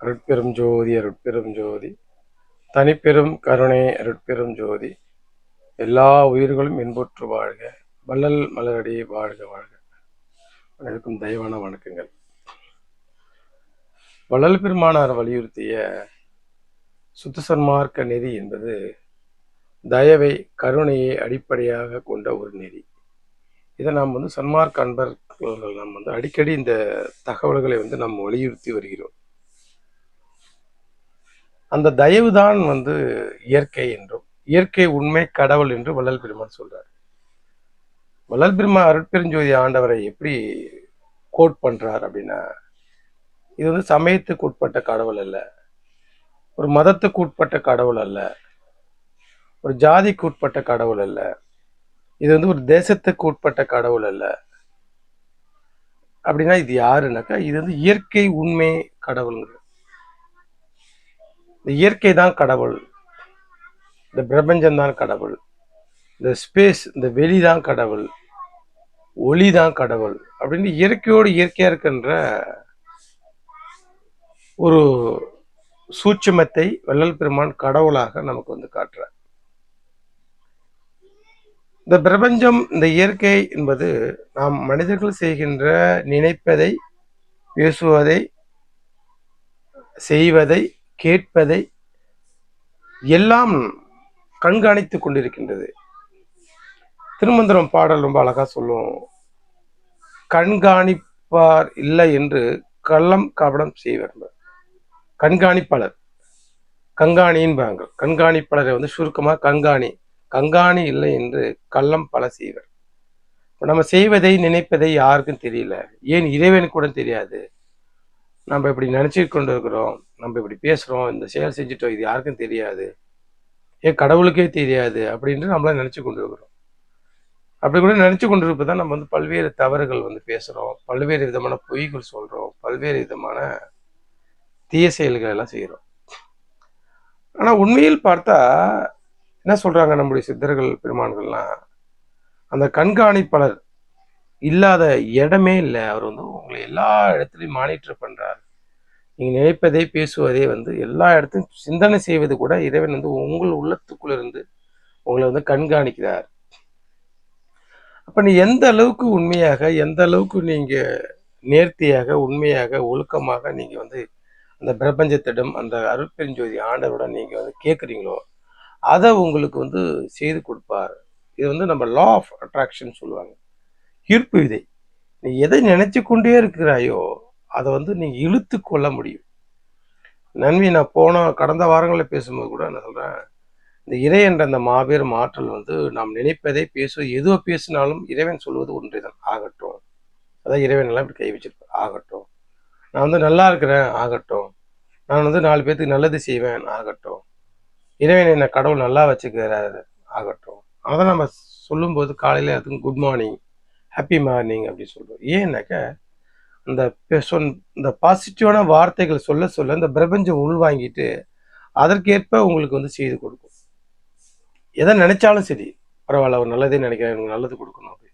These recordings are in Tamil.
அருட்பெரும் ஜோதி அருட்பெரும் ஜோதி. தனிப்பெரும் கருணை அருட்பெரும் ஜோதி. எல்லா உயிர்களும் இன்புற்று வாழ்க. வள்ளல் மலரடி வாழ்க வாழ்க. அனைவருக்கும் தயவான வணக்கங்கள். வள்ளல் பெருமானார் வலியுறுத்திய சுத்த சன்மார்க்க நெறி என்பது தயவை கருணையை அடிப்படையாக கொண்ட ஒரு நெறி இதை நாம் வந்து சன்மார்க் அன்பர்கள் நாம் வந்து அடிக்கடி இந்த தகவல்களை வந்து நாம் வலியுறுத்தி வருகிறோம். அந்த தயவுதான் வந்து இயற்கை என்றும் இயற்கை உண்மை கடவுள் என்று வள்ளல் பெருமான் சொல்றார். வள்ளல் பெருமா அருட்பெருஞ்சோதி ஆண்டவரை எப்படி கோட் பண்றார் அப்படின்னா இது வந்து சமயத்துக்கு உட்பட்ட கடவுள் அல்ல ஒரு மதத்துக்கு உட்பட்ட கடவுள் அல்ல ஒரு ஜாதிக்கு உட்பட்ட கடவுள் அல்ல இது வந்து ஒரு தேசத்துக்கு உட்பட்ட கடவுள் அல்ல. அப்படின்னா இது யாருன்னாக்கா இது வந்து இயற்கை உண்மை கடவுளுங்கிறது. இந்த இயற்கை தான் கடவுள். இந்த பிரபஞ்சம் தான் கடவுள். இந்த ஸ்பேஸ் இந்த வெளி தான் கடவுள். ஒளி தான் கடவுள். அப்படின்னு இயற்கையோடு இயற்கையாக இருக்கின்ற ஒரு சூட்சுமத்தை வள்ளல் பெருமான் கடவுளாக நமக்கு வந்து காட்டுற இந்த பிரபஞ்சம் இந்த இயற்கை என்பது நாம் மனிதர்கள் செய்கின்ற நினைப்பதை பேசுவதை செய்வதை கேட்பதை எல்லாம் கண்காணித்துக் கொண்டிருக்கின்றது. திருமந்திரம் பாடல் ரொம்ப அழகாக சொல்லும். கண்காணிப்பார் இல்லை என்று கள்ளம் கபடம் செய்வர் கண்காணிப்பாளர். கண்காணின்பாங்க கண்காணிப்பாளரை வந்து சுருக்கமாக கண்காணி கண்காணி இல்லை என்று கள்ளம் பல செய்வர். நம்ம செய்வதை நினைப்பதை யாருக்கும் தெரியல. ஏன் இறைவனுக்கு கூட தெரியாது. நம்ம இப்படி நினச்சிட்டு கொண்டு இருக்கிறோம் நம்ம இப்படி பேசுகிறோம் இந்த செயல் செஞ்சுட்டோம் இது யாருக்கும் தெரியாது. ஏன் கடவுளுக்கே தெரியாது அப்படின்ட்டு நம்மள நினச்சி கொண்டு இருக்கிறோம் அப்படி கூட நினச்சி கொண்டு இருப்பது தான் நம்ம வந்து பல்வேறு தவறுகள் வந்து பேசுகிறோம் பல்வேறு விதமான பொய்கள் சொல்கிறோம் பல்வேறு விதமான தீய செயல்கள் எல்லாம் செய்கிறோம் ஆனால் உண்மையில் பார்த்தா என்ன சொல்கிறாங்க நம்முடைய சித்தர்கள் பெருமான்கள்லாம் அந்த கண்காணிப்பாளர் இல்லாத இடமே இல்லை. அவர் வந்து உங்களை எல்லா இடத்துலையும் மானிட்டர் பண்ணுறாரு நீங்கள் நினைப்பதை பேசுவதே வந்து எல்லா இடத்தையும் சிந்தனை செய்வது கூட இறைவன் வந்து உங்கள் உள்ளத்துக்குள்ளிருந்து உங்களை வந்து கண்காணிக்கிறார். அப்போ நீ எந்த அளவுக்கு உண்மையாக எந்த அளவுக்கு நீங்கள் நேர்த்தியாக உண்மையாக ஒழுக்கமாக நீங்கள் வந்து அந்த பிரபஞ்சத்திடம் அந்த அருட்பெருஞ்சோதி ஆண்டவருடன் நீங்கள் வந்து கேட்குறீங்களோ அதை உங்களுக்கு வந்து செய்து கொடுப்பார். இது வந்து நம்ம லா ஆஃப் அட்ராக்ஷன் சொல்லுவாங்க. ஈர்ப்பு விதை நீ எதை நினைச்சு கொண்டே இருக்கிறாயோ அதை வந்து நீங்கள் இழுத்து கொள்ள முடியும். நன்மை நான் போன கடந்த வாரங்களில் பேசும்போது கூட நான் சொல்கிறேன் இந்த இறை என்ற அந்த மாபெரும் ஆற்றல் வந்து நாம் நினைப்பதை பேசுவது எதுவோ பேசினாலும் இறைவன் சொல்வது ஒன்றைதான் ஆகட்டும். அதான் இறைவன் எல்லாம் இப்படி கை வச்சிருப்பேன் ஆகட்டும். நான் வந்து நல்லா இருக்கிறேன். ஆகட்டும். நான் வந்து நாலு பேர்த்துக்கு நல்லது செய்வேன். ஆகட்டும். இறைவன் என்னை கடவுள் நல்லா வச்சுக்கிறாரு. ஆகட்டும். அதை நம்ம சொல்லும்போது காலையில் அதுக்கு குட் மார்னிங் ஹாப்பி மார்னிங் அப்படின்னு சொல்கிறோம் ஏன்னாக்க இந்த சொன் இந்த பாசிட்டிவான வார்த்தைகள் சொல்ல சொல்ல இந்த பிரபஞ்சம் உள்வாங்கிட்டு அதற்கேற்ப உங்களுக்கு வந்து செய்து கொடுக்கும். எதை நினைச்சாலும் சரி பரவாயில்ல அவர் நல்லதே நினைக்கிறேன் எனக்கு நல்லது கொடுக்கணும் அப்படி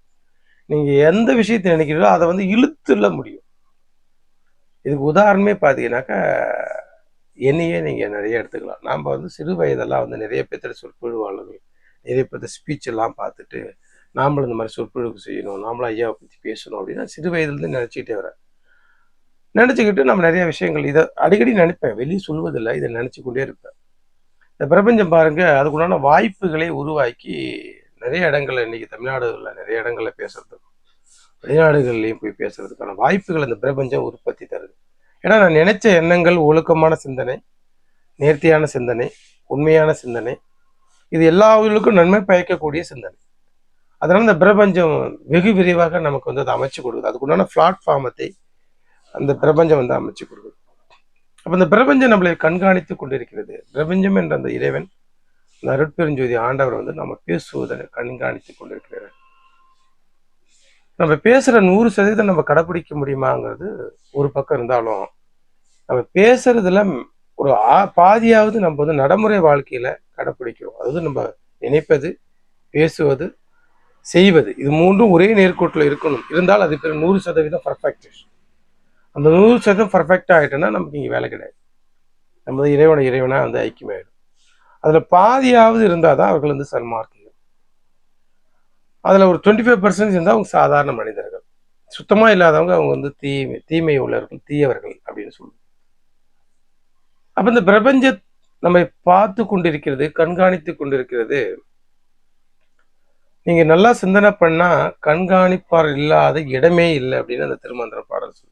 நீங்கள் எந்த விஷயத்தை நினைக்கிறீங்களோ அதை வந்து இழுத்துள்ள முடியும். இதுக்கு உதாரணமே பார்த்தீங்கன்னாக்கா என்னையே நீங்கள் நிறைய எடுத்துக்கலாம். நாம் வந்து சிறு வயதெல்லாம் வந்து நிறைய பேர்த்த சொற்பொழிவாளர்கள் நிறைய பேர்த்த ஸ்பீச் எல்லாம் பார்த்துட்டு நாமளும் இந்த மாதிரி சொற்பொழிவு செய்யணும் நாமளும் ஐயாவை பற்றி பேசணும் அப்படின்னா சிறு வயதுலேருந்து நினச்சிக்கிட்டே வரேன். நினச்சிக்கிட்டு நம்ம நிறைய விஷயங்கள் இதை அடிக்கடி நினைப்பேன். வெளியே சொல்வதில்லை இதை நினச்சி கொண்டே இருப்பேன். இந்த பிரபஞ்சம் பாருங்கள் அதுக்குண்டான வாய்ப்புகளை உருவாக்கி நிறைய இடங்கள்ல இன்னைக்கு தமிழ்நாடுகளில் நிறைய இடங்களில் பேசுறதுக்கும் வெளிநாடுகள்லையும் போய் பேசுறதுக்கான வாய்ப்புகள் இந்த பிரபஞ்சம் உற்பத்தி தருது. ஏன்னா நான் நினைச்ச எண்ணங்கள் ஒழுக்கமான சிந்தனை நேர்த்தியான சிந்தனை உண்மையான சிந்தனை இது எல்லா உயிர்களுக்கும் நன்மை பயக்கக்கூடிய சிந்தனை. அதனால் இந்த பிரபஞ்சம் வெகு விரைவாக நமக்கு வந்து அதை அமைச்சு கொடுக்குது. அதுக்குண்டான பிளாட்ஃபார்மத்தை அந்த பிரபஞ்சம் வந்து அமைச்சு கொடுக்குது அப்போ இந்த பிரபஞ்சம் நம்மளை கண்காணித்து கொண்டிருக்கிறது. பிரபஞ்சம் என்ற அந்த இறைவன் இந்த அருட்பெருஞ்சோதி ஆண்டவர் வந்து நம்ம பேசுவதை கண்காணித்து கொண்டிருக்கிறார். நம்ம பேசுகிற நூறு சதவீதம் நம்ம கடைபிடிக்க முடியுமாங்கிறது ஒரு பக்கம் இருந்தாலும் நம்ம பேசுறதுல ஒரு ஆ- பாதியாவது நம்ம வந்து நடைமுறை வாழ்க்கையில கடைபிடிக்கிறோம். அதாவது நம்ம நினைப்பது பேசுவது செய்வது இது மூன்றும் ஒரே நேர்கோட்டில் இருக்கணும். இருந்தால் அது நூறு சதவீதம் பர்ஃபெக்ட் அந்த நூறு சதவீதம் பர்ஃபெக்ட் ஆகிட்டோன்னா நமக்கு இங்கே வேலை கிடையாது. நம்ம இறைவனை இறைவனாக வந்து ஐக்கியமாயிடும். அதில் பாதியாவது இருந்தால் தான் அவர்கள் வந்து சன்மார்க்கிகள். அதில் ஒரு டுவெண்ட்டி ஃபைவ் பர்சன்ட் இருந்தால் அவங்க சாதாரண மனிதர்கள். சுத்தமாக இல்லாதவங்க அவங்க வந்து தீமை தீமை உள்ளவர்கள் தீயவர்கள் அப்படின்னு சொல்லுவோம் அப்போ இந்த பிரபஞ்ச நம்மை பார்த்து கொண்டிருக்கிறது கண்காணித்து கொண்டிருக்கிறது. நீங்கள் நல்லா சிந்தனை பண்ணால் கண்காணிப்பார் இல்லாத இடமே இல்லை அப்படின்னு அந்த திருமந்திர பாடல் சொல்லுவோம்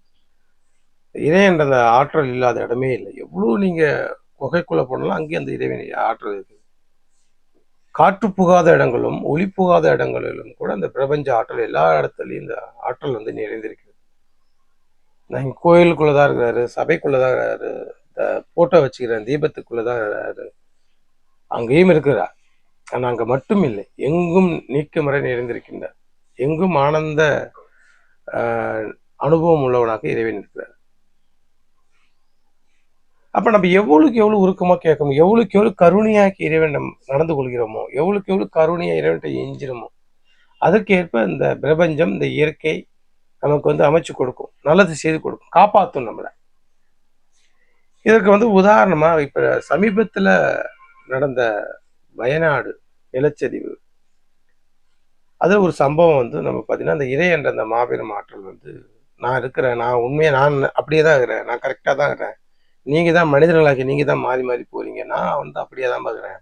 இறை அந்த ஆற்றல் இல்லாத இடமே இல்லை. எவ்வளோ நீங்கள் குகைக்குள்ளே போனாலும் அங்கேயும் அந்த இறைவன் ஆற்றல் இருக்குது காற்று புகாத இடங்களும் ஒளி புகாத இடங்களிலும் கூட அந்த பிரபஞ்ச ஆற்றல் எல்லா இடத்துலையும் இந்த ஆற்றல் வந்து நிறைந்திருக்கிறது. நான் கோயிலுக்குள்ளதான் இருக்கிறாரு சபைக்குள்ளதான் இருக்கிறாரு இந்த போட்டோ வச்சுக்கிறேன் தீபத்துக்குள்ளதான் இருக்கிறாரு. அங்கேயும் இருக்கிறார். ஆனால் அங்கே மட்டும் இல்லை எங்கும் நீக்கமறை நிறைந்திருக்கின்றார். எங்கும் ஆனந்த அனுபவம் உள்ளவனாக இறைவன் இருக்கிறார். அப்ப நம்ம எவ்வளவுக்கு எவ்வளவு உருக்கமா கேட்கணும்? எவ்வளவுக்கு எவ்வளவு கருணையாக்கி இறைவன் நம் நடந்து கொள்கிறோமோ? எவ்வளவுக்கு எவ்வளவு கருணையா இறைவன்கிட்ட எஞ்சிருமோ அதற்கேற்ப இந்த பிரபஞ்சம் இந்த இயற்கை நமக்கு வந்து அமைச்சு கொடுக்கும். நல்லது செய்து கொடுக்கும். காப்பாற்றும் நம்மளை. இதற்கு வந்து உதாரணமா இப்ப சமீபத்துல நடந்த வயநாடு நிலச்சரிவு. அது ஒரு சம்பவம் வந்து நம்ம பார்த்தீங்கன்னா அந்த இறை என்ற அந்த மாபெரும் ஆற்றல் வந்து நான் இருக்கிறேன். நான் உண்மையை நான் அப்படியே தான் இருக்கிறேன். நான் கரெக்டாக தான் இருக்கிறேன். நீங்கள் தான் மனிதர்களாகி நீங்கள் தான் மாறி மாறி போகிறீங்க நான் வந்து அப்படியே தான் பார்க்குறேன்.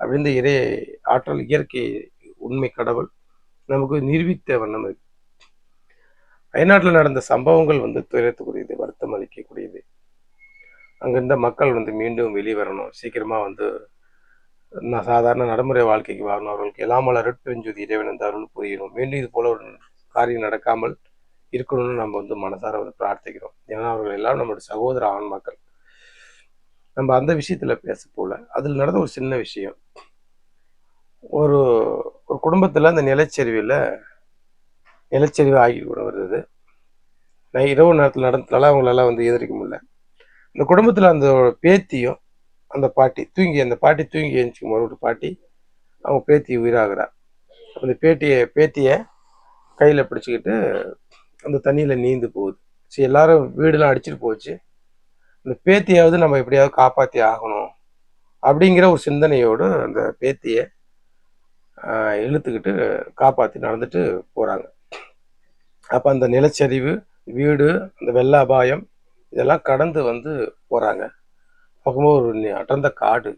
அப்படின்னு இறை ஆற்றல் இயற்கை உண்மை கடவுள் நமக்கு நிரூபித்த வண்ணம் இருக்கு. அயநாட்டில் நடந்த சம்பவங்கள் வந்து துயரத்துக்குரியது வருத்தம் அளிக்கக்கூடியது. அங்கிருந்த மக்கள் வந்து மீண்டும் வெளியே வரணும் சீக்கிரமாக வந்து நான் சாதாரண நடைமுறை வாழ்க்கைக்கு வரணும். அவர்களுக்கு எல்லாம் அருட்பெருஞ்சுதி இறைவன் இந்த அருள் புரியணும். மீண்டும் இது போல ஒரு காரியம் நடக்காமல் இருக்கணும்னு நம்ம வந்து மனசார வந்து பிரார்த்திக்கிறோம். ஏன்னா அவர்கள் எல்லாம் நம்மளுடைய சகோதர ஆண் மக்கள் நம்ம அந்த விஷயத்தில் பேச போல அதில் நடந்த ஒரு சின்ன விஷயம். ஒரு ஒரு குடும்பத்தில் அந்த நிலச்சரிவில் நிலச்சரிவு ஆகி கூட வருது. நான் இரவு நேரத்தில் நடந்ததால அவங்களெல்லாம் வந்து எதிர்க்க முடியல. இந்த குடும்பத்தில் அந்த பேத்தியும் அந்த பாட்டி தூங்கி அந்த பாட்டி தூங்கி எழுந்துக்கும் போது ஒரு பாட்டி அவங்க பேத்தி உயிராகிறா. அந்த பேட்டியை பேத்தியை கையில் பிடிச்சிக்கிட்டு அந்த தண்ணியில் நீந்து போகுது. சரி எல்லாரும் வீடெல்லாம் அடிச்சிட்டு போச்சு. இந்த பேத்தியாவது நம்ம எப்படியாவது காப்பாற்றி ஆகணும் அப்படிங்கிற ஒரு சிந்தனையோடு அந்த பேத்தியை இழுத்துக்கிட்டு காப்பாற்றி நடந்துட்டு போகிறாங்க அப்போ அந்த நிலச்சரிவு வீடு அந்த வெள்ள அபாயம் இதெல்லாம் கடந்து வந்து போகிறாங்க பார்க்கும்போது ஒரு அடர்ந்த காடு.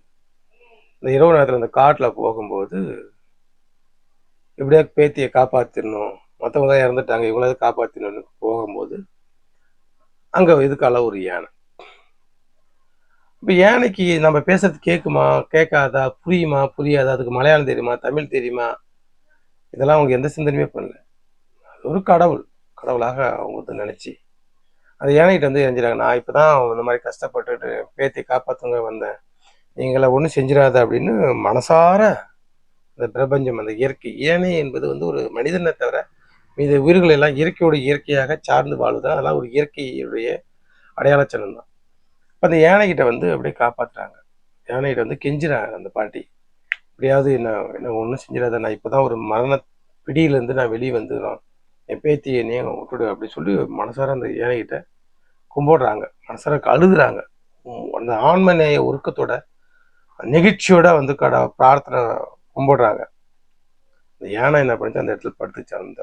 இந்த இரவு நேரத்தில் அந்த காட்டில் போகும்போது எப்படியா பேத்தியை காப்பாற்றிடணும் மற்றவங்க தான் இறந்துட்டாங்க இவங்களாவது காப்பாற்றிடணும்னு போகும்போது அங்கே இதுக்கால ஒரு யானை. இப்போ யானைக்கு நம்ம பேசுறது கேட்குமா கேட்காதா புரியுமா? புரியாதா? அதுக்கு மலையாளம் தெரியுமா? தமிழ் தெரியுமா? இதெல்லாம் அவங்க எந்த சிந்தனையுமே பண்ணல. அது ஒரு கடவுள். கடவுளாக அவங்க வந்து நினச்சி. அந்த யானைகிட்ட வந்து எரிஞ்சிடாங்க நான் இப்போ தான் இந்த மாதிரி கஷ்டப்பட்டுட்டு பேத்தி காப்பாற்றுங்க வந்தேன். நீங்கள ஒன்றும் செஞ்சிடாத அப்படின்னு மனசார இந்த பிரபஞ்சம் அந்த இயற்கை. யானை என்பது வந்து ஒரு மனிதனை தவிர மீது உயிர்கள் எல்லாம் இயற்கையோட இயற்கையாக சார்ந்து வாழுது அதெல்லாம் ஒரு இயற்கையுடைய அடையாளச்சனம் தான் இப்போ அந்த யானைகிட்ட வந்து அப்படியே காப்பாத்துறாங்க. யானைகிட்ட வந்து கெஞ்சுறாங்க அந்த பாட்டி. எப்படியாவது என்ன என்ன ஒன்றும் செஞ்சிடாத நான் இப்போ தான் ஒரு மரண பிடியிலேருந்து நான் வெளியே வந்துடுறோம். என் பேத்தி என்னையும் விட்டுடு அப்படின்னு சொல்லி மனசார அந்த யானைகிட்ட கும்பிடுறாங்க. மனசார அழுகுறாங்க அந்த அந்த ஆண்மநேய உருக்கத்தோட நெகிழ்ச்சியோட வந்து கட பிரார்த்தனை கும்பிடுறாங்க. இந்த யானை என்ன பண்ணிச்சு? அந்த இடத்துல படுத்துச்சு. அந்த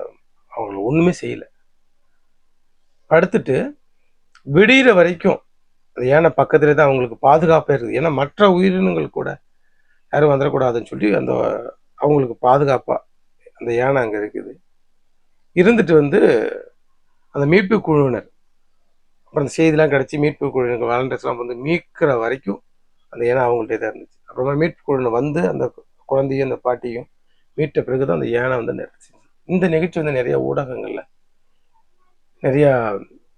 அவங்களை ஒன்றுமே செய்யலை. படுத்துட்டு விடிகிற வரைக்கும் அந்த யானை பக்கத்துலேயே தான் அவங்களுக்கு பாதுகாப்பாக இருக்குது. ஏன்னா மற்ற உயிரினங்கள் கூட யாரும் வந்துடக்கூடாதுன்னு சொல்லி அந்த அவங்களுக்கு பாதுகாப்பாக அந்த யானை அங்கே இருக்குது. இருந்துட்டு வந்து அந்த மீட்பு குழுவினர் அப்புறம் அந்த செய்திலாம் கிடச்சி மீட்பு குழுவினர் வாலண்டியர்ஸ்லாம் வந்து மீட்கிற வரைக்கும் அந்த யானை அவங்கள்ட்ட தான் இருந்துச்சு. அப்புறமா மீட்பு குழுவினர் வந்து அந்த குழந்தையும் அந்த பாட்டியும் மீட்ட பிறகு தான் அந்த யானை வந்து நிறைச்சி இந்த நிகழ்ச்சி வந்து நிறைய ஊடகங்களில் நிறையா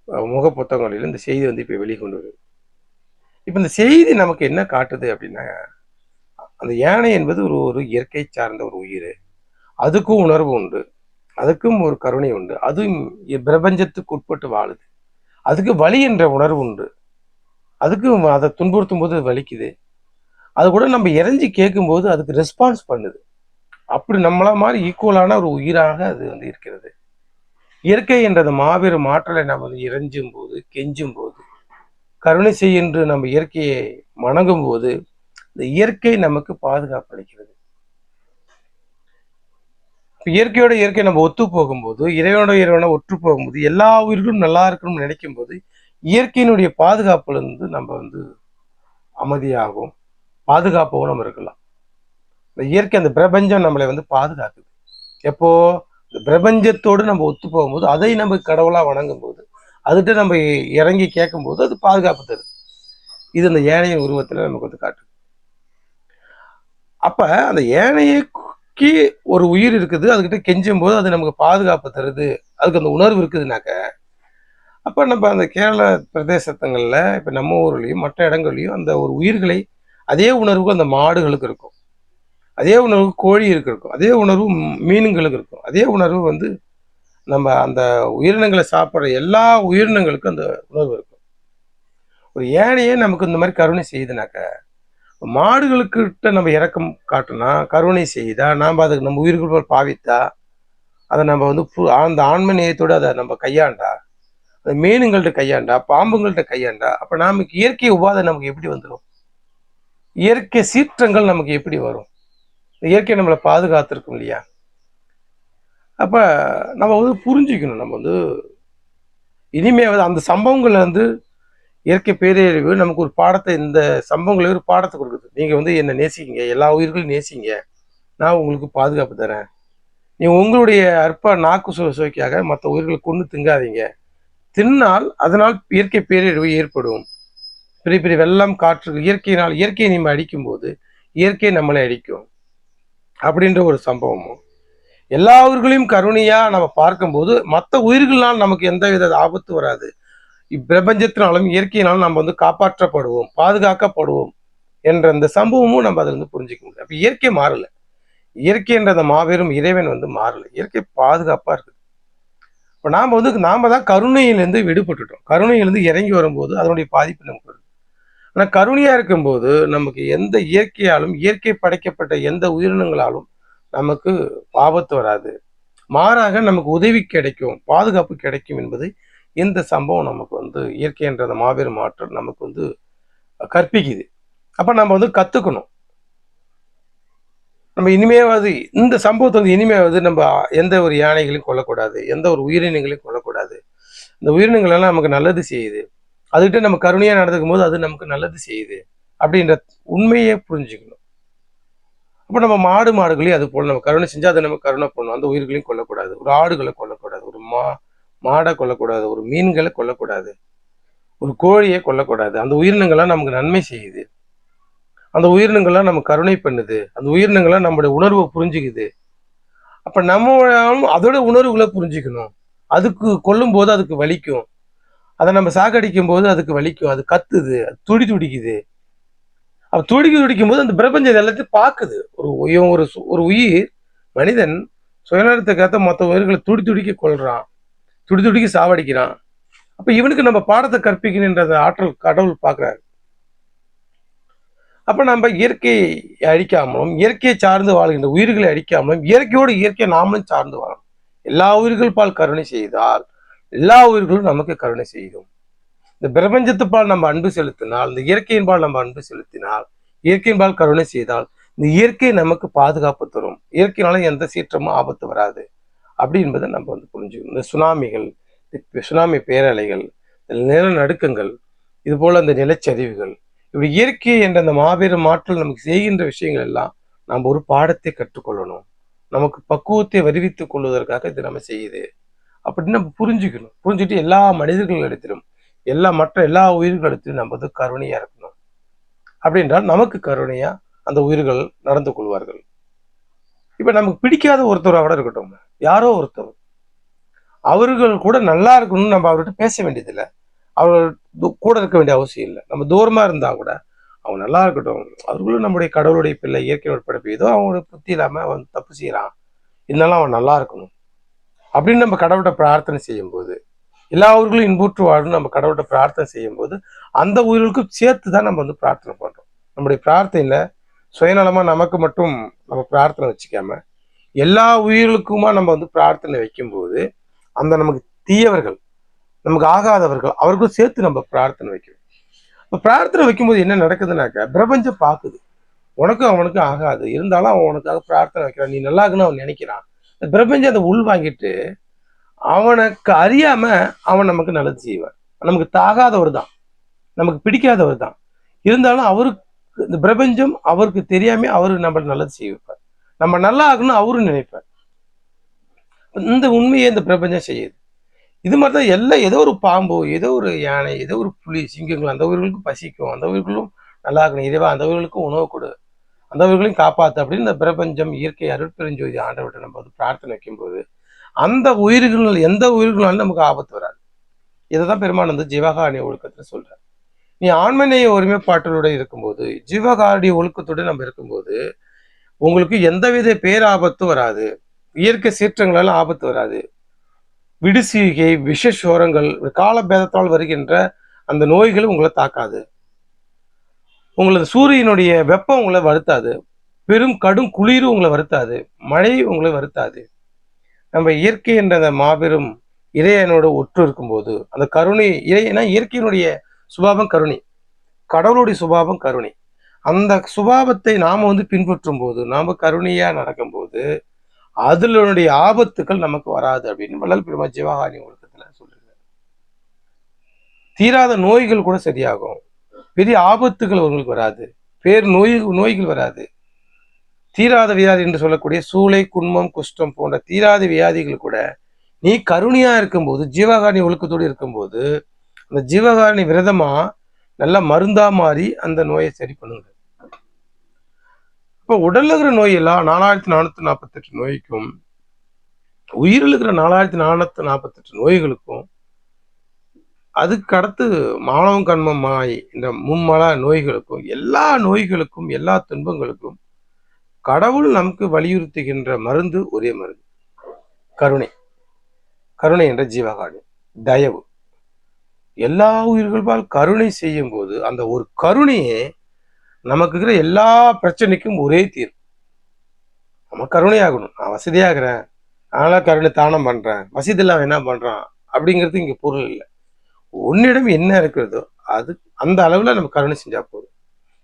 அஹ், முக புத்தகங்களில் இந்த செய்தி வந்து இப்போ வெளிக்கொண்டு வருது. இப்போ இந்த செய்தி நமக்கு என்ன காட்டுது அப்படின்னா அந்த யானை என்பது ஒரு ஒரு இயற்கை சார்ந்த ஒரு உயிர். அதுக்கும் உணர்வு உண்டு. அதுக்கும் ஒரு கருணை உண்டு. அதுவும் பிரபஞ்சத்துக்கு உட்பட்டு வாழுது. அதுக்கு வலி என்ற உணர்வு உண்டு. அதுக்கும் அதை துன்புறுத்தும் போது அது வலிக்குது. அது கூட நம்ம இறைஞ்சி கேட்கும்போது அதுக்கு ரெஸ்பான்ஸ் பண்ணுது. அப்படி நம்மளா மாதிரி ஈக்குவலான ஒரு உயிராக அது வந்து இருக்கிறது. இயற்கை என்றது மாபெரும் ஆற்றலை நம்ம வந்து இறைஞ்சும் போது கெஞ்சும் போது கருணை செய் என்று நம்ம இயற்கையை வணங்கும் போது இந்த இயற்கை நமக்கு பாதுகாப்பு அளிக்கிறது இயற்கையோட இயற்கை நம்ம ஒத்து போகும்போது இறைவனோட இறைவனை ஒற்று போகும்போது எல்லா உயிர்களும் நல்லா இருக்கணும்னு நினைக்கும் போது இயற்கையினுடைய பாதுகாப்புல இருந்து நம்ம வந்து அமைதியாகவும் பாதுகாப்பாகவும் நம்ம இருக்கலாம். இந்த இயற்கை அந்த பிரபஞ்சம் நம்மளை வந்து பாதுகாக்குது. எப்போ? இந்த பிரபஞ்சத்தோடு நம்ம ஒத்து போகும்போது அதை நம்ம கடவுளாக வணங்கும் போது அதுகிட்ட நம்ம இறங்கி கேட்கும்போது அது பாதுகாப்பு தருது இது அந்த ஏனையின் உருவத்தில் நமக்கு வந்து காட்டு. அப்போ அந்த ஏனையக்கு ஒரு உயிர் இருக்குது அதுக்கிட்ட கெஞ்சும் போது அது நமக்கு பாதுகாப்பு தருது அதுக்கு அந்த உணர்வு இருக்குதுனாக்க அப்போ நம்ம அந்த கேரள பிரதேசத்துங்களில் இப்போ நம்ம ஊர்லேயும் மற்ற இடங்கள்லையும் அந்த ஒரு உயிர்களை அதே உணர்வு அந்த மாடுகளுக்கு இருக்கும். அதே உணர்வு கோழி இருக்கும். அதே உணர்வு மீனுங்களுக்கு இருக்கும். அதே உணர்வு வந்து நம்ம அந்த உயிரினங்களை சாப்பிட்ற எல்லா உயிரினங்களுக்கும் அந்த உணர்வு இருக்கும். ஒரு ஏனையே நமக்கு இந்த மாதிரி கருணை செய்யுதுனாக்க மாடுகளுக்கிட்ட நம்ம இறக்கம் காட்டினா கருணை செய்தா நாம் அதுக்கு நம்ம உயிர்கள் போல் பாவித்தா அதை நம்ம வந்து அந்த ஆண்ம நேயத்தோடு அதை நம்ம கையாண்டா அந்த மீனுங்கள்ட்ட கையாண்டா பாம்புங்கள்ட்ட கையாண்டா அப்போ நமக்கு இயற்கை உபாதை நமக்கு எப்படி வந்துடும் இயற்கை சீற்றங்கள் நமக்கு எப்படி வரும்? இயற்கை நம்மளை பாதுகாத்திருக்கும் இல்லையா? அப்போ நம்ம வந்து புரிஞ்சுக்கணும். நம்ம வந்து இனிமே வந்து அந்த சம்பவங்கள்ல வந்து இயற்கை பேரழிவு நமக்கு ஒரு பாடத்தை இந்த சம்பவங்களை ஒரு பாடத்தை கொடுக்குது. நீங்கள் வந்து என்னை நேசிக்கிங்க எல்லா உயிர்களையும் நேசிங்க. நான் உங்களுக்கு பாதுகாப்பு தரேன். நீங்கள் உங்களுடைய அற்ப நாக்கு சுவை சுவைக்காக மற்ற உயிர்களை கொண்டு திங்காதீங்க. தின்னால் அதனால் இயற்கை பேரழிவு ஏற்படும். பெரிய பெரிய வெள்ளம் காற்று இயற்கையினால் இயற்கையை நம்ம அடிக்கும்போது இயற்கை நம்மளை அடிக்கும். அப்படின்ற ஒரு சம்பவமும். எல்லா கருணையாக நம்ம பார்க்கும்போது மற்ற உயிர்களால் நமக்கு எந்த வித ஆபத்து வராது. இப்பிரபஞ்சத்தினாலும் இயற்கையினாலும் நம்ம வந்து காப்பாற்றப்படுவோம் பாதுகாக்கப்படுவோம் என்ற அந்த சம்பவமும் நம்ம அதில் இருந்து புரிஞ்சுக்க முடியும் அப்போ இயற்கை மாறலை. இயற்கை என்ற அந்த மாபெரும் இறைவன் வந்து மாறலை. இயற்கை பாதுகாப்பாக இருக்குது. இப்போ நாம் வந்து நாம் தான் கருணையிலேருந்து விடுபட்டுட்டோம். கருணையிலேருந்து இறங்கி வரும்போது அதனுடைய பாதிப்பு நமக்கு வருது. ஆனால் கருணையாக இருக்கும்போது நமக்கு எந்த இயற்கையாலும் இயற்கை படைக்கப்பட்ட எந்த உயிரினங்களாலும் நமக்கு ஆபத்து வராது. மாறாக நமக்கு உதவி கிடைக்கும் பாதுகாப்பு கிடைக்கும் என்பது இந்த சம்பவம் நமக்கு வந்து இயற்கை என்ற அந்த மாபெரும் ஆற்றல் நமக்கு வந்து கற்பிக்குது. அப்போ நம்ம வந்து கற்றுக்கணும் நம்ம இனிமேவாது இந்த சம்பவத்தை வந்து இனிமேவாது நம்ம எந்த ஒரு யானைகளையும் கொல்லக்கூடாது எந்த ஒரு உயிரினங்களையும் கொல்லக்கூடாது. இந்த உயிரினங்கள் எல்லாம் நமக்கு நல்லது செய்யுது. அதுகிட்ட நம்ம கருணையாக நடந்துக்கும் போது அது நமக்கு நல்லது செய்யுது அப்படின்ற உண்மையை புரிஞ்சுக்கணும். அப்போ நம்ம மாடு மாடுகளையும் அது போல் நம்ம கருணை செஞ்சால் அதை நம்ம கருணை பண்ணணும் அந்த உயிர்களையும் கொல்லக்கூடாது. ஒரு ஆடுகளை கொல்லக்கூடாது. ஒரு மா மாடை கொல்லக்கூடாது. ஒரு மீன்களை கொல்லக்கூடாது. ஒரு கோழியை கொல்லக்கூடாது. அந்த உயிரினங்கள்லாம் நமக்கு நன்மை செய்யுது. அந்த உயிரினங்கள்லாம் நம்ம கருணை பண்ணுது. அந்த உயிரினங்கள்லாம் நம்மளுடைய உணர்வை புரிஞ்சுக்குது. அப்போ நம்ம அதோட உணர்வுகளை புரிஞ்சுக்கணும். அதுக்கு கொல்லும் போது அதுக்கு வலிக்கும். அதை நம்ம சாகடிக்கும் போது அதுக்கு வலிக்கும். அது கத்துது. அது துடி துடிக்குது. அப்போ துடிக்க துடிக்கும் போது அந்த பிரபஞ்சம் எல்லாத்தையும் பார்க்குது. ஒரு இவன் ஒரு சு- ஒரு உயிர் மனிதன் சுயநலத்துக்காக மற்ற உயிர்களை துடி துடிக்க கொள்றான் துடி துடிக்க சாவடிக்கிறான். அப்போ இவனுக்கு நம்ம பாடத்தை கற்பிக்கணுன்ற ஆற்றல் கடவுள் பார்க்குறாரு. அப்போ நம்ம இயற்கையை அழிக்காமலும் இயற்கையை சார்ந்து வாழ்கின்ற உயிர்களை அழிக்காமலும் இயற்கையோடு இயற்கையை நாமளும் சார்ந்து வாழணும். எல்லா உயிர்கள் பால் கருணை செய்தால் எல்லா உயிர்களும் நமக்கு கருணை செய்யும். இந்த பிரபஞ்சத்துப்பால் நம்ம அன்பு செலுத்தினால் இந்த இயற்கையின்பால் நம்ம அன்பு செலுத்தினால் இயற்கையின்பால் கருணை செய்தால் இந்த இயற்கை நமக்கு பாதுகாப்பு தரும். இயற்கையினால எந்த சீற்றமும் ஆபத்து வராது. அப்படி என்பதை நம்ம வந்து புரிஞ்சுக்கணும். இந்த சுனாமிகள் சுனாமி பேரலைகள் நிலநடுக்கங்கள் இது போல அந்த நிலச்சரிவுகள் இப்படி இயற்கை என்ற அந்த மாபெரும் ஆற்றல் நமக்கு செய்கின்ற விஷயங்கள் எல்லாம் நாம் ஒரு பாடத்தை கற்றுக்கொள்ளணும். நமக்கு பக்குவத்தை வருவித்துக் கொள்வதற்காக இது நம்ம செய்யுது. அப்படின்னு நம்ம புரிஞ்சுக்கணும். புரிஞ்சுட்டு எல்லா மனிதர்களிடத்திலும் எல்லா மற்ற எல்லா உயிர்களுக்கும் நம்ம வந்து கருணையா இருக்கணும். அப்படின்றால் நமக்கு கருணையா அந்த உயிர்கள் நடந்து கொள்வார்கள். இப்ப நமக்கு பிடிக்காத ஒருத்தராக கூட இருக்கட்டும். யாரோ ஒருத்தர். அவர்கள் கூட நல்லா இருக்கணும்னு நம்ம அவர்கிட்ட பேச வேண்டியதில்லை. அவர்கள் கூட இருக்க வேண்டிய அவசியம் இல்லை. நம்ம தூரமா இருந்தா கூட அவங்க நல்லா இருக்கட்டும். அவர்களும் நம்முடைய கடவுளுடைய பிள்ளை இயற்கையோட படைப்பு ஏதோ அவங்களோட புத்தி இல்லாம அவன் தப்பு செய்யறான் இருந்தாலும் அவன் நல்லா இருக்கணும். அப்படின்னு நம்ம கடவுள்கிட்ட பிரார்த்தனை செய்யும்போது எல்லா ஊர்களும் இன்புற்று வாழும் நம்ம கடவுள்கிட்ட பிரார்த்தனை செய்யும்போது அந்த உயிர்களுக்கும் சேர்த்து தான் நம்ம வந்து பிரார்த்தனை பண்ணுறோம் நம்முடைய பிரார்த்தனையில் சுயநலமாக நமக்கு மட்டும் நம்ம பிரார்த்தனை வச்சுக்காம எல்லா உயிர்களுக்குமா நம்ம வந்து பிரார்த்தனை வைக்கும்போது அந்த நமக்கு தீயவர்கள் நமக்கு ஆகாதவர்கள் அவர்களுக்கும் சேர்த்து நம்ம பிரார்த்தனை வைக்கணும். இப்போ பிரார்த்தனை வைக்கும்போது என்ன நடக்குதுனாக்க பிரபஞ்சம் பார்க்குது. உனக்கும் அவனுக்கும் ஆகாது. இருந்தாலும் அவன் உனக்காக பிரார்த்தனை வைக்கிறான். நீ நல்லா இருக்குன்னு அவன் நினைக்கிறான். பிரபஞ்சம் அதை உள் வாங்கிட்டு அவனுக்கு அறியாம அவன் நமக்கு நல்லது செய்வான். நமக்கு தாகாதவர் தான் நமக்கு பிடிக்காதவர் தான் இருந்தாலும் அவருக்கு இந்த பிரபஞ்சம் அவருக்கு தெரியாம அவரு நம்ம நல்லது செய்வார் நம்ம நல்லா ஆகணும் அவரும் நினைப்பார். இந்த உண்மையை இந்த பிரபஞ்சம் செய்யுது. இது மாதிரி தான் எல்லாம் ஏதோ ஒரு பாம்பு ஏதோ ஒரு யானை ஏதோ ஒரு புலி சிங்கங்கள் அந்த உயிர்களுக்கும் பசிக்கும். அந்த உயிர்களும் நல்லா இருக்கணும் இதுவா அந்த உயிர்களுக்கும் உணவு கொடு. அந்த உயிர்களையும் காப்பாற்று அப்படின்னு இந்த பிரபஞ்சம் இயற்கை அருட்பெருஞ்சோதி ஆண்டவர்கிட்ட நம்ம வந்து பிரார்த்தனை வைக்கும்போது அந்த உயிர்கள் எந்த உயிர்களாலும் நமக்கு ஆபத்து வராது. இதை தான் பெருமான் வந்து ஜீவகாரணி ஒழுக்கத்தில் சொல்றார். நீ ஆண்மநேய ஒருமைப்பாட்டலோட இருக்கும்போது ஜீவகாரணி ஒழுக்கத்தோடு நம்ம இருக்கும்போது உங்களுக்கு எந்தவித பேராபத்தும் வராது. இயற்கை சீற்றங்களால ஆபத்து வராது. விடுசீகை விஷசோரங்கள் காலபேதத்தால் வருகின்ற அந்த நோய்கள் உங்களை தாக்காது. உங்களது சூரியனுடைய வெப்பம் உங்களை வருத்தாது. பெரும் கடும் குளிர் உங்களை வருத்தாது. மழை உங்களை வருத்தாது. நம்ம இயற்கை என்ற அந்த மாபெரும் இறையனோட ஒற்று இருக்கும்போது அந்த கருணை இறையனா இயற்கையினுடைய சுபாவம் கருணை கடவுளுடைய சுபாவம் கருணை. அந்த சுபாவத்தை நாம வந்து பின்பற்றும் போது நாம் கருணையாக நடக்கும்போது அதனுடைய ஆபத்துக்கள் நமக்கு வராது அப்படின்னு வள்ளல் பெருமா ஜீவஹானி ஒழுக்கத்தில் சொல்லுங்க தீராத நோய்கள் கூட சரியாகும். பெரிய ஆபத்துகள் அவங்களுக்கு வராது. பேர் நோய் நோய்கள் வராது. தீராத வியாதி என்று சொல்லக்கூடிய சூளை குன்மம் குஷ்டம் போன்ற தீராத வியாதிகள் கூட நீ கருணையா இருக்கும்போது ஜீவகாரணி ஒழுக்கத்தோடு இருக்கும்போது அந்த ஜீவகாரணி விரதமா நல்லா மருந்தா மாறி அந்த நோயை சரி பண்ணுங்க. இப்போ உடல்ல இருக்கிற நோய் எல்லாம் நாலாயிரத்தி நானூத்தி நாற்பத்தெட்டு நோய்க்கும் உயிரில் இருக்கிற நாலாயிரத்தி நானூத்தி நாற்பத்தெட்டு நோய்களுக்கும் அதுக்கு அடுத்து மானவம் கண்மம் மாய் இந்த மும்மலா நோய்களுக்கும் எல்லா நோய்களுக்கும் எல்லா துன்பங்களுக்கும் கடவுள் நமக்கு வலியுறுத்துகின்ற மருந்து ஒரே மருந்து. கருணை. கருணை என்ற ஜீவகாணி தயவு. எல்லா உயிர்கள்பால் கருணை செய்யும் போது அந்த ஒரு கருணையே நமக்கு இருக்கிற எல்லா பிரச்சனைக்கும் ஒரே தீர்வு. நம்ம கருணையாகணும். நான் வசதியாகிறேன். அதனால கருணை தானம் பண்றேன். வசதி இல்லாம என்ன பண்றான்? அப்படிங்கிறது இங்க பொருள் இல்லை. உன்னிடம் என்ன இருக்கிறதோ அது அந்த அளவுல நம்ம கருணை செஞ்சா போதும்.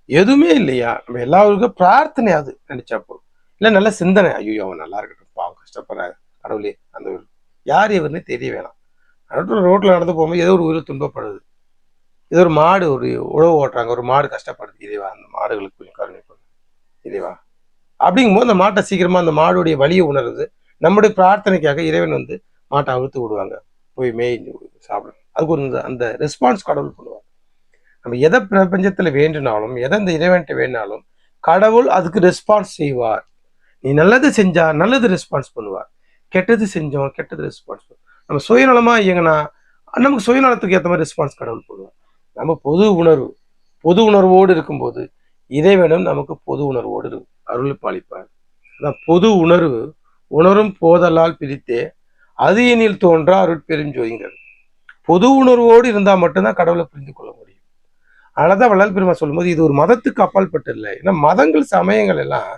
எதுவுமே இல்லையா? நம்ம எல்லாருக்கும் அது. நினைச்சா போதும். இல்லை நல்ல சிந்தனை. ஐயோ அவன் நல்லா இருக்கட்டும். பாவம் கஷ்டப்படுறாரு. கடவுளே அந்த ஒரு யார் இவர்னு தெரிய வேணாம். நடுவில் ரோட்ல நடந்து போகும்போது ஏதோ ஒரு உயிர் துன்பப்படுது. ஏதோ ஒரு மாடு ஒரு உழவு ஓட்டுறாங்க. ஒரு மாடு கஷ்டப்படுது. இறைவா அந்த மாடுகளுக்கு கொஞ்சம் கருணை பண்ணு இறைவா. அப்படிங்கும்போது அந்த மாட்டை சீக்கிரமா அந்த மாடுடைய வலியை உணருது. நம்முடைய பிரார்த்தனைக்காக இறைவன் வந்து மாட்டை அவிழ்த்து விடுவாங்க. போய் மேய் சாப்பிடணும் அதுக்கு ஒரு இந்த- அந்த ரெஸ்பான்ஸ் கடவுள் நம்ம எதை பிரபஞ்சத்தில் வேண்டினாலும் எதை இந்த இறைவன்ட்ட வேண்டினாலும் கடவுள் அதுக்கு ரெஸ்பான்ஸ் செய்வார். நீ நல்லது செஞ்சா நல்லது ரெஸ்பான்ஸ் பண்ணுவார். கெட்டது செஞ்சோம் கெட்டது ரெஸ்பான்ஸ் பண்ணுவோம். நம்ம சுயநலமாக இயங்கினா நமக்கு சுயநலத்துக்கு ஏற்ற மாதிரி ரெஸ்பான்ஸ் கடவுள் பண்ணுவார் நம்ம பொது உணர்வு பொது உணர்வோடு இருக்கும்போது இறைவனும் நமக்கு பொது உணர்வோடு இரு- அருள் பாலிப்பார் அதான் பொது உணர்வு உணரும் போதலால் பிரித்தே அது எண்ணில் தோன்றா அருட்பெரும் ஜோதிங்கள் பொது உணர்வோடு இருந்தால் மட்டும்தான் கடவுளை புரிந்து கொள்ள முடியும் அதனாலதான் வள்ளல் பெருமா சொல்லும்போது இது ஒரு மதத்துக்கு அப்பாற்பட்டு இல்லை ஏன்னா மதங்கள் சமயங்கள் எல்லாம்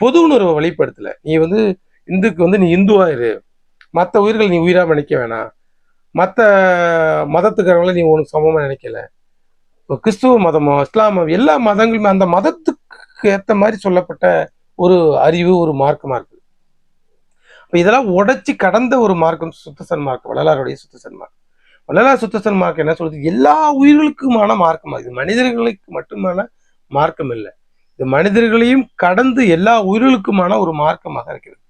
பொது உணர்வை வெளிப்படுத்தலை. நீ வந்து இந்துக்கு வந்து நீ இந்துவா இரு மற்ற உயிர்கள் நீ உயிராக நினைக்க வேணாம் மற்ற மதத்துக்காரங்களை நீ உனக்கு சமமாக நினைக்கல. இப்போ கிறிஸ்துவ மதமோ இஸ்லாமோ எல்லா மதங்களுமே அந்த மதத்துக்கு ஏற்ற மாதிரி சொல்லப்பட்ட ஒரு அறிவு ஒரு மார்க்கமாக இருக்குது. இப்போ இதெல்லாம் உடைச்சி கடந்த ஒரு மார்க்கம் சுத்தசன் மார்க்கம் வள்ளலாருடைய சுத்தசன் மார்க்கம் வள்ளலார் சுத்தசன் மார்க்கம் என்ன சொல்றது எல்லா உயிர்களுக்குமான மார்க்கம் இது மனிதர்களுக்கு மட்டுமான மார்க்கம் இல்லை. இது மனிதர்களையும் கடந்து எல்லா உயிர்களுக்குமான ஒரு மார்க்கமாக இருக்கிறது.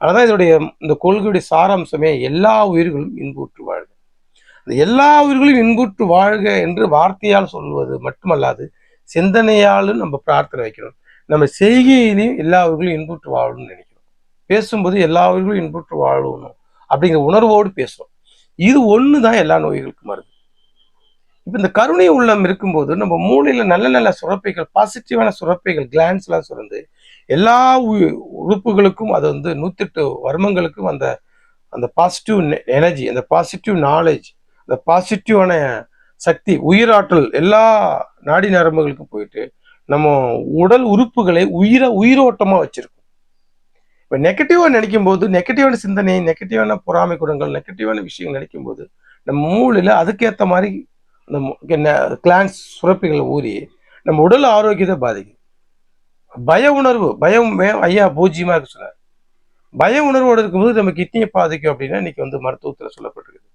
அதான் இதோடைய இந்த கொள்கையுடைய சாராம்சமே எல்லா உயிர்களும் இன்புற்று வாழ்க. அந்த எல்லா உயிர்களும் இன்புற்று வாழ்க என்று வார்த்தையால் சொல்வது மட்டுமல்லாது சிந்தனையாலும் நம்ம பிரார்த்தனை வைக்கணும். நம்ம செய்கையிலையும் எல்லா உயிர்களும் இன்புற்று வாழணும்னு நினைக்கிறோம். பேசும்போது எல்லா உயிர்களும் இன்புற்று வாழணும் அப்படிங்கிற உணர்வோடு பேசுகிறோம் இது ஒன்று தான் எல்லா நோய்களுக்கும் வருது. இப்போ இந்த கருணை உள்ளம் இருக்கும்போது நம்ம மூளையில் நல்ல நல்ல சுரப்பைகள் பாசிட்டிவான சுரப்பைகள் கிளான்ஸ்லாம் சுரந்து எல்லா உ- உறுப்புகளுக்கும் அது வந்து நூற்றெட்டு வர்மங்களுக்கும் அந்த அந்த பாசிட்டிவ் எனர்ஜி அந்த பாசிட்டிவ் நாலேஜ் அந்த பாசிட்டிவான சக்தி உயிராற்றல் எல்லா நாடி நரம்புகளுக்கும் போயிட்டு நம்ம உடல் உறுப்புகளை உயிர உயிரோட்டமாக வச்சுருக்கோம். இப்போ நெகட்டிவாக நினைக்கும் போது நெகட்டிவான சிந்தனை நெகட்டிவான பொறாமை குணங்கள் நெகட்டிவான விஷயங்கள் நினைக்கும் போது நம்ம மூளையில் அதுக்கேற்ற மாதிரி அந்த கிளான்ஸ் சுரப்பிகள் ஊறி நம்ம உடல் ஆரோக்கியத்தை பாதிக்கும் பய உணர்வு பயம் ஐயா பூஜ்ஜியமாக இருக்கு சொன்னார் பய உணர்வோடு இருக்கும்போது நம்ம கிட்னியை பாதிக்கும் அப்படின்னா இன்னைக்கு வந்து மருத்துவத்தில் சொல்லப்பட்டிருக்கு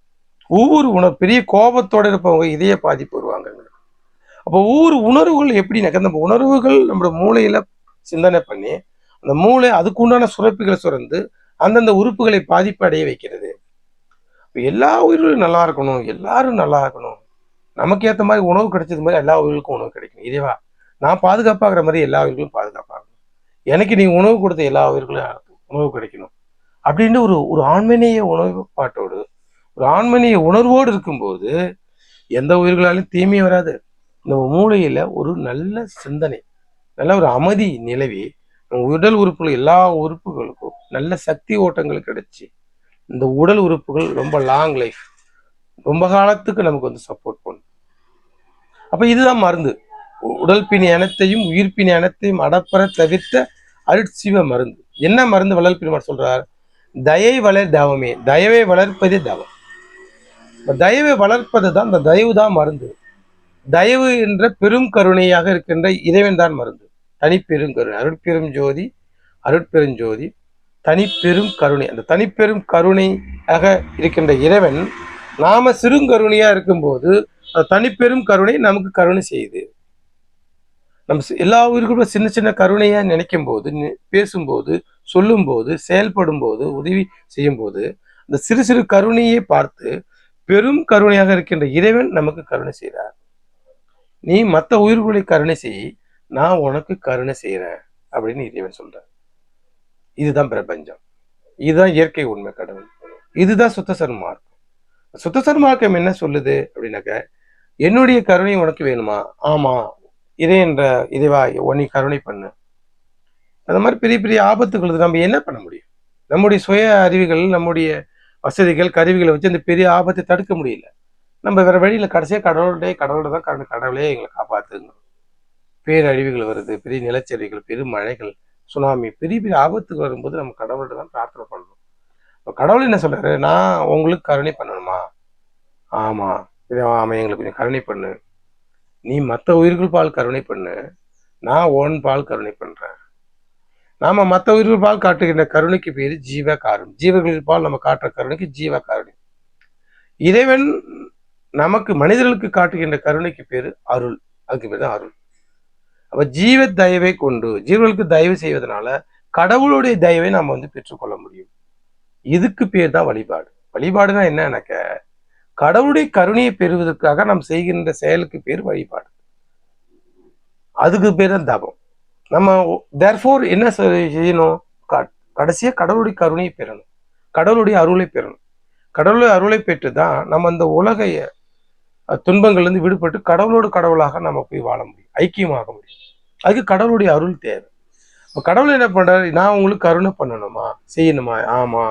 ஒவ்வொரு உணர்வு பெரிய கோபத்தோடு இருப்பவங்க இதய பாதிப்பு வருவாங்க அப்போ ஒவ்வொரு உணர்வுகள் எப்படின்னாக்கா நம்ம உணர்வுகள் நம்மளோட மூளையில் சிந்தனை பண்ணி அந்த மூளை அதுக்கு உண்டான சுரப்பிகளை சுரந்து அந்தந்த உறுப்புகளை பாதிப்பு அடைய வைக்கிறது எல்லா உயிர்களும் நல்லா இருக்கணும் எல்லாரும் நல்லா இருக்கணும் நமக்கு ஏற்ற மாதிரி உணவு கிடைச்சது மாதிரி எல்லா உயிர்களுக்கும் உணவு கிடைக்கும் இதேவா நான் பாதுகாப்பாகிற மாதிரி எல்லா உயிர்களும் பாதுகாப்பாகணும். எனக்கு நீ உணவு கொடுத்த எல்லா உயிர்களும் உணவு கிடைக்கணும். அப்படின்னு ஒரு ஒரு ஆண்மனிய உணவு பாட்டோடு ஒரு ஆண்மனிய உணர்வோடு இருக்கும்போது எந்த உயிர்களாலும் தீமையும் வராது. இந்த மூளையில் ஒரு நல்ல சிந்தனை நல்ல ஒரு அமைதி நிலவி உடல் உறுப்புகள் எல்லா உறுப்புகளுக்கும் நல்ல சக்தி ஓட்டங்கள் கிடைச்சி இந்த உடல் உறுப்புகள் ரொம்ப லாங் லைஃப் ரொம்ப காலத்துக்கு நமக்கு வந்து சப்போர்ட் பண்ணும். அப்போ இதுதான் மருந்து. உடல் பிணி அனைத்தையும் உயிர் பிணி அனைத்தையும் அடப்பற தவிர்த்த அருட்சிவ மருந்து. என்ன மருந்து வளர் பெருமாள் சொல்றார்? தயை வளர் தவமே. தயவை வளர்ப்பதே தவம். தயவை வளர்ப்பது தான் இந்த தயவு தான் மருந்து. தயவு என்ற பெரும் கருணையாக இருக்கின்ற இறைவன் தான் மருந்து. தனிப்பெரும் கருணை அருட்பெரும் ஜோதி அருட்பெருஞ்சோதி தனிப்பெரும் கருணை. அந்த தனிப்பெரும் கருணையாக இருக்கின்ற இறைவன் நாம சிறுங்கருணையா இருக்கும்போது அந்த தனிப்பெரும் கருணை நமக்கு கருணை செய்யுது. நம்ம சி- எல்லா உயிர்களும் சின்ன சின்ன கருணையா நினைக்கும் போது பேசும்போது பேசும்போது சொல்லும்போது செயல்படும் போது உதவி செய்யும் போது அந்த சிறு சிறு கருணையை பார்த்து பெரும் கருணையாக இருக்கின்ற இறைவன் நமக்கு கருணை செய்கிறார் நீ மற்ற உயிர்களை கருணை செய் நான் உனக்கு கருணை செய்கிறேன் அப்படின்னு இறைவன் சொல்றார். இதுதான் பிரபஞ்சம். இதுதான் இயற்கை உண்மை கடவுள். இதுதான் சுத்த சன்மார்க்கம் சுத்த சன்மார்க்கம் என்ன சொல்லுது அப்படின்னாக்க என்னுடைய கருணை உனக்கு வேணுமா? ஆமாம் இதே என்ற இதைவா உன்னை கருணை பண்ணு. அந்த மாதிரி பெரிய பெரிய ஆபத்துகளுக்கு நம்ம என்ன பண்ண முடியும்? நம்முடைய சுய அறிவுகள் நம்முடைய வசதிகள் கருவிகளை வச்சு அந்த பெரிய ஆபத்தை தடுக்க முடியல. நம்ம வேற வழியில கடைசியா கடவுளுடைய கடவுளை தான் கடவுளே எங்களை காப்பாற்றுங்க பேரழிவுகள் வருது பெரிய நிலச்சரிவுகள் பெரும் மழைகள் சுனாமி பெரிய பெரிய ஆபத்துகள் வரும்போது நம்ம கடவுள்கிட்ட தான் பிரார்த்தனை பண்ணணும். இப்போ கடவுள் என்ன சொல்றாரு? நான் உங்களுக்கு கருணை பண்ணணுமா? ஆமா. இதை ஆமாம் எங்களுக்கு கொஞ்சம் கருணை பண்ணு. நீ மற்ற உயிர்கள் பால் கருணை பண்ணு. நான் ஓன் பால் கருணை பண்றேன். நாம மற்ற உயிர்கள் பால் காட்டுகின்ற கருணைக்கு பேர் ஜீவ காரணம் ஜீவர்களின் பால் நம்ம காட்டுற கருணைக்கு ஜீவ காரணம் இறைவன் நமக்கு மனிதர்களுக்கு காட்டுகின்ற கருணைக்கு பேர் அருள். அதுக்கு பேர் தான் அருள். அப்போ ஜீவ தயவை கொண்டு ஜீவர்களுக்கு தயவு செய்வதனால கடவுளுடைய தயவை நாம வந்து பெற்றுக்கொள்ள முடியும். இதுக்கு பேர் தான் வழிபாடு. வழிபாடுனா என்னன்னாக்க கடவுளுடைய கருணையை பெறுவதற்காக நாம் செய்கின்ற செயலுக்கு பேர் வழிபாடு. அதுக்கு பேர் தான் தபம். நம்ம தேர்ஃபோர் என்ன செய்யணும்? க- கடைசியா கடவுளுடைய கருணையை பெறணும். கடவுளுடைய அருளை பெறணும். கடவுளுடைய அருளை பெற்று தான் நம்ம அந்த உலக துன்பங்கள்லேருந்து விடுபட்டு கடவுளோடு கடவுளாக நம்ம போய் வாழ முடியும். ஐக்கியமாக முடியும். அதுக்கு கடவுளுடைய அருள் தேவை. இப்போ கடவுள் என்ன பண்ணுறாரு நான் உங்களுக்கு கருணை பண்ணணுமா? செய்யணுமா? ஆமா.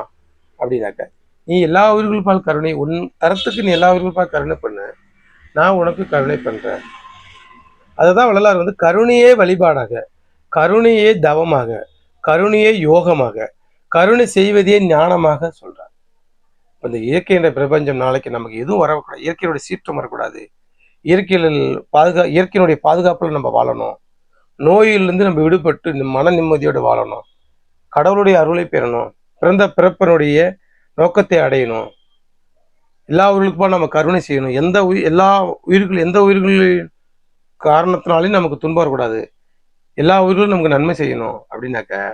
அப்படின்னாக்க நீ எல்லா உயிர்கள் பால் கருணை உன் தரத்துக்கு நீ எல்லா உயிர்கள் பால் கருணை பண்ண. நான் உனக்கு கருணை பண்ணுறேன் அதுதான் வள்ளலார் வந்து கருணையே வழிபாடாக கருணையே தவமாக கருணையே யோகமாக கருணை செய்வதே ஞானமாக சொல்கிறார் அந்த இந்த இயற்கை என்ற பிரபஞ்சம் நாளைக்கு நமக்கு எதுவும் வரக்கூடாது. இயற்கையினுடைய சீற்றம் வரக்கூடாது. இயற்கையில் பாதுகா இயற்கையினுடைய பாதுகாப்பில் நம்ம வாழணும். நோயிலிருந்து நம்ம விடுபட்டு இந்த மன நிம்மதியோடு வாழணும். கடவுளுடைய அருளை பெறணும். பிறந்த பிறப்பனுடைய நோக்கத்தை அடையணும். எல்லா உயிர்களுக்கும் நம்ம கருணை செய்யணும். எந்த உயிர் எல்லா உயிர்கள் எந்த உயிர்களின் காரணத்தினாலையும் நமக்கு துன்பம் வரக்கூடாது. எல்லா உயிர்களும் நமக்கு நன்மை செய்யணும் அப்படின்னாக்க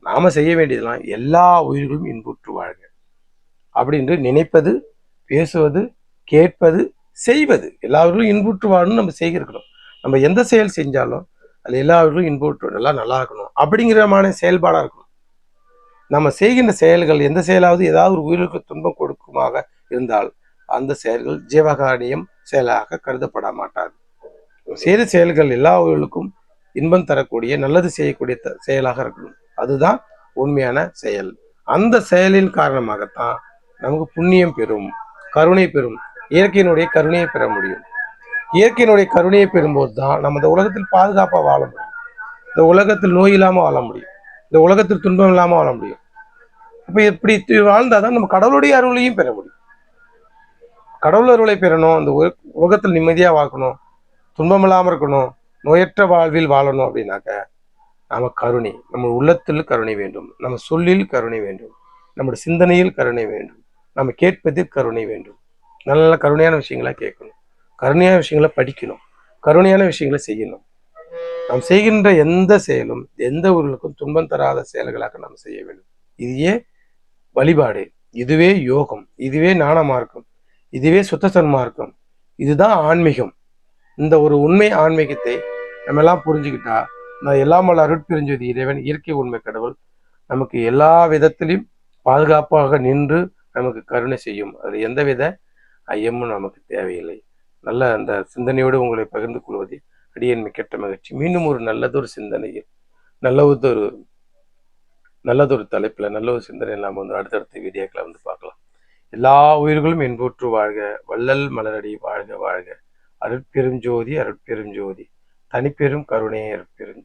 நாம் செய்ய வேண்டியதெல்லாம் எல்லா உயிர்களும் இன்புற்று வாழ்க. அப்படின்று நினைப்பது பேசுவது கேட்பது செய்வது. எல்லா உயிர்களும் இன்புற்று வாழணும் நம்ம செய்கிறோம். நம்ம எந்த செயல் செஞ்சாலும் அது எல்லாருக்கும் இன்புட் நல்லா எல்லாம் நல்லா இருக்கணும். அப்படிங்கிறமான செயல்பாடாக இருக்கணும். நம்ம செய்கின்ற செயல்கள் எந்த செயலாவது ஏதாவது ஒரு உயிருக்கு துன்பம் கொடுக்குமாக இருந்தால் அந்த செயல்கள் ஜீவகாரணியம் செயலாக கருதப்பட மாட்டாது. செய்த செயல்கள் எல்லா உயிர்களுக்கும் இன்பம் தரக்கூடிய நல்லது செய்யக்கூடிய செயலாக இருக்கணும். அதுதான் உண்மையான செயல். அந்த செயலின் காரணமாகத்தான் நமக்கு புண்ணியம் பெறும் கருணை பெறும் இயற்கையினுடைய கருணையை பெற முடியும். இயற்கையினுடைய கருணையை பெறும்போது தான் நம்ம இந்த உலகத்தில் பாதுகாப்பாக வாழ முடியும். இந்த உலகத்தில் நோய் இல்லாமல் வாழ முடியும். இந்த உலகத்தில் துன்பம் இல்லாமல் வாழ முடியும். அப்போ இப்படி வாழ்ந்தால் தான் நம்ம கடவுளுடைய அருளையும் பெற முடியும். கடவுள் அருளை பெறணும். அந்த உல- உலகத்தில் நிம்மதியாக வாழணும் துன்பம் இல்லாமல் இருக்கணும். நோயற்ற வாழ்வில் வாழணும் அப்படின்னாக்க நம்ம கருணை நம்ம உள்ளத்தில் கருணை வேண்டும். நம்ம சொல்லில் கருணை வேண்டும். நம்முடைய சிந்தனையில் கருணை வேண்டும். நம்ம கேட்பதில் கருணை வேண்டும். நல்ல நல்ல கருணையான விஷயங்களா கேட்கணும். கருணையான விஷயங்களை படிக்கணும். கருணையான விஷயங்களை செய்யணும். நாம் செய்கின்ற எந்த செயலும் எந்த ஊர்களுக்கும் துன்பம் தராத செயல்களாக நாம் செய்ய வேண்டும். இதுவே வழிபாடு. இதுவே யோகம். இதுவே ஞான மார்க்கம். இதுவே சுத்தசன்மார்க்கம் இதுதான் ஆன்மீகம். இந்த ஒரு உண்மை ஆன்மீகத்தை நம்ம எல்லாம் புரிஞ்சுக்கிட்டா நான் எல்லாம் வல்ல அருட்பிரிஞ்சது இறைவன் இயற்கை உண்மை கடவுள் நமக்கு எல்லா விதத்திலையும் பாதுகாப்பாக நின்று நமக்கு கருணை செய்யும். அதில் எந்தவித ஐயமும் நமக்கு தேவையில்லை. நல்ல அந்த சிந்தனையோடு உங்களை பகிர்ந்து கொள்வதில் அடியன் மிக்கட்ட மகிழ்ச்சி. மீண்டும் ஒரு நல்லதொரு சிந்தனையில் நல்லதொரு நல்லதொரு தலைப்பில் நல்ல ஒரு சிந்தனை நாம் வந்து அடுத்தடுத்த வீடியோக்களை வந்து பார்க்கலாம். எல்லா உயிர்களும் என்போற்று வாழ்க வள்ளல் மலரடி வாழ்க வாழ்க. அருட்பெரும் ஜோதி அருட்பெரும் ஜோதி. தனிப்பெரும் கருணையை அருட்பெரும்